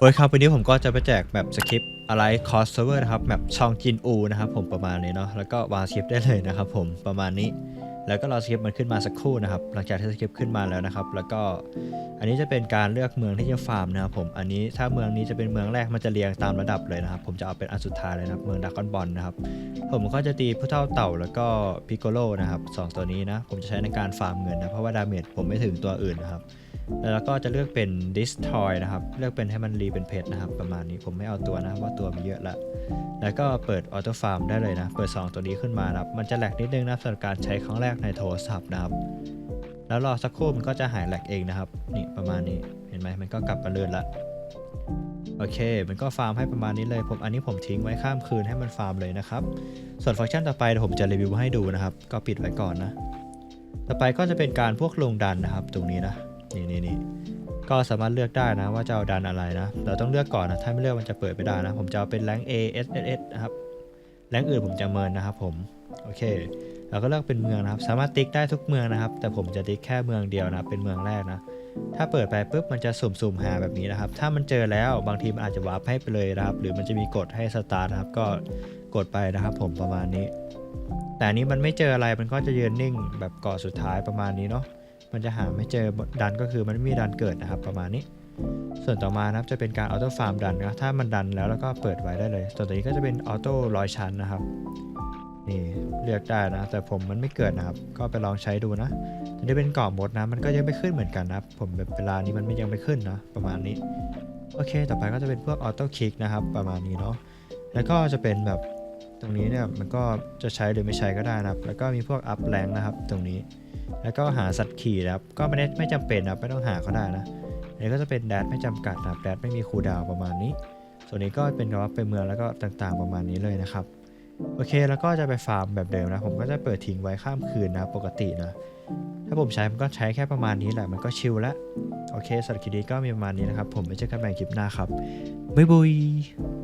โอเคครับวันนี้ผมก็จะไปแจกแบบสคริปต์อะไรคอสเซอร์นะครับแบบชองจินอูนะครับผมประมาณนี้เนาะแล้วก็วางสคริปต์ได้เลยนะครับผมประมาณนี้ แล้วก็รอสคริปต์มันขึ้นมาสักครู่นะครับหลังจากที่สคริปต์ขึ้นมาแล้วนะครับ แล้วก็อันนี้จะเป็นการเลือกเมืองที่จะฟาร์มนะครับผมอันนี้ถ้าเมืองนี้จะเป็นเมืองแรกมันจะเรียงตามระดับเลยนะครับผมจะเอาเป็นอันสุดท้ายเลยนะครับเมืองดากกอนบอลนะครับผมก็จะตีผู้เท่าเต่าแล้วก็พิกโกโลนะครับสองตัวนี้นะผมจะใช้ในการฟาร์มเงินนะเพราะว่าดาเมจผมไม่ถึงตัวอื่นนะครับ แล้วก็จะเลือกเป็น destroy นะครับ เลือกเป็นให้มันรีเป็นเพชรนะครับประมาณนี้ผมไม่เอาตัวนะเพราะว่าตัวมีเยอะละ แล้วก็เปิดออโต้ฟาร์มได้เลยนะ เปิด 2 ตัวนี้ขึ้นมานะครับ มันจะแหลกนิดนึงนะสำหรับการใช้ครั้งแรกในโทรศัพท์นะครับ แล้วรอสักครู่มันก็จะหายแหลกเองนะครับ นี่ประมาณนี้ เห็นไหมมันก็กลับมาเลื่อนละโอเค มันก็ฟาร์มให้ประมาณนี้เลย ผมอันนี้ผมทิ้งไว้ข้ามคืนให้มันฟาร์มเลยนะครับ ส่วนฟังก์ชันต่อไปผมจะรีวิวให้ดูนะครับ ก็ปิดไว้ก่อนนะ ต่อไปก็จะเป็นการพวกลงดันนะครับ ตรงนี้นะ นี่นี่นี่ก็สามารถเลือกได้นะว่าจะเอาดันอะไรนะ เราต้องเลือกก่อนนะ ถ้าไม่เลือกมันจะเปิดไม่ได้นะ ผมจะเอาเป็นแรง A S S S นะครับ แรงอื่นผมจะเมินนะครับผม โอเค เราก็เลือกเป็นเมืองนะครับ สามารถติ๊กได้ทุกเมืองนะครับ แต่ผมจะติ๊กแค่เมืองเดียวนะ เป็นเมืองแรกนะ ถ้าเปิดไปปุ๊บมันจะสุ่มๆหาแบบนี้นะครับ ถ้ามันเจอแล้วบางทีมันอาจจะวาร์ปให้ไปเลยนะครับ หรือมันจะมีกดให้สตาร์ทนะครับ ก็กดไปนะครับ ผมประมาณนี้ แต่นนี้มันไม่เจออะไร มันก็จะยืนนิ่งแบบเกาะสุดท้ายประมาณนี้เนาะ มันจะหาไม่เจอดันก็คือมันไม่มีดันเกิดนะครับ ประมาณนี้ ส่วนต่อมานะครับจะเป็นการออโต้ฟาร์มดันนะถ้ามันดันแล้วแล้วก็เปิดไว้ได้เลย ส่วนตัวนี้ก็จะเป็นออโต้ร้อยชั้นนะครับนี่เลือกได้นะ แต่ผมมันไม่เกิดนะครับ ก็ไปลองใช้ดูนะอันนี้เป็นเกาะมดนะ มันก็ยังไม่ขึ้นเหมือนกันนะผมแบบเวลานี้มันไม่ยังไม่ขึ้นนะประมาณนี้ โอเค ต่อไปก็จะเป็นพวกออโต้คลิกนะครับ ประมาณนี้เนาะแล้วก็จะเป็นแบบ ตรงนี้เนี่ยมันก็จะใช้หรือไม่ใช้ก็ได้นะครับ แล้วก็มีพวกอัพแรงนะครับ ตรงนี้ แล้วก็หาสัตว์ขี่นะครับ ก็ไม่ได้ไม่จำเป็นนะไม่ต้องหาก็ได้นะอันนี้ก็จะเป็นแดดไม่จำกัดนะครับแดดไม่มีคูดาวประมาณนี้ ส่วนนี้ก็เป็นกับว่าเป็นเมืองแล้วก็ต่างๆประมาณนี้เลยนะครับ โอเคแล้วก็จะไปฟาร์มแบบเดิมนะ ผมก็จะเปิดทิ้งไว้ข้ามคืนนะปกตินะ ถ้าผมใช้มันก็ใช้แค่ประมาณนี้แหละ มันก็ชิลละ โอเคสำหรับคลิปนี้ก็มีประมาณนี้นะครับ ผมไปเจอกันใหม่คลิปหน้าครับ บ๊ายบาย